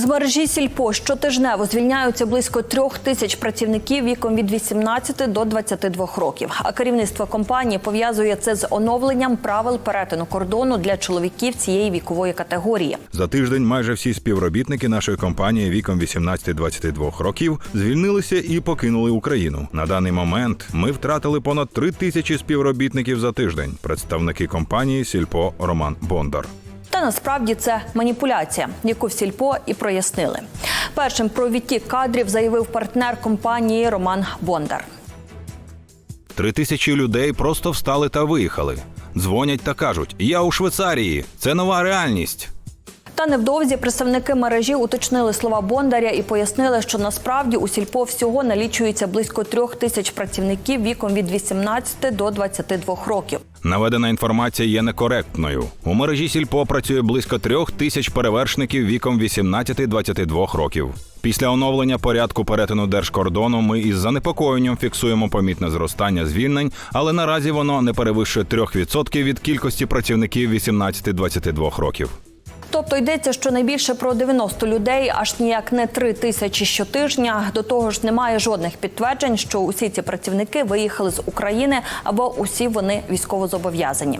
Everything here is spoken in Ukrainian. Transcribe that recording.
З мережі сільпо щотижнево звільняються близько трьох тисяч працівників віком від 18 до 22 років. А керівництво компанії пов'язує це з оновленням правил перетину кордону для чоловіків цієї вікової категорії. За тиждень майже всі співробітники нашої компанії віком 18-22 років звільнилися і покинули Україну. На даний момент ми втратили понад три тисячі співробітників за тиждень. Представники компанії Сільпо Роман Бондар. Насправді це маніпуляція, яку в сільпо і прояснили. Першим про відтік кадрів заявив партнер компанії Роман Бондар. Три тисячі людей просто встали та виїхали. Дзвонять та кажуть: Я у Швейцарії, це нова реальність. Та невдовзі представники мережі уточнили слова Бондаря і пояснили, що насправді у сільпо всього налічується близько трьох тисяч працівників віком від 18 до 22 років. Наведена інформація є некоректною. У мережі Сільпо працює близько трьох тисяч перевершників віком 18-22 років. Після оновлення порядку перетину держкордону ми із занепокоєнням фіксуємо помітне зростання звільнень, але наразі воно не перевищує 3% від кількості працівників 18-22 років. Тобто йдеться, що найбільше про 90 людей, аж ніяк не 3 тисячі щотижня. До того ж, немає жодних підтверджень, що усі ці працівники виїхали з України або усі вони військовозобов'язані.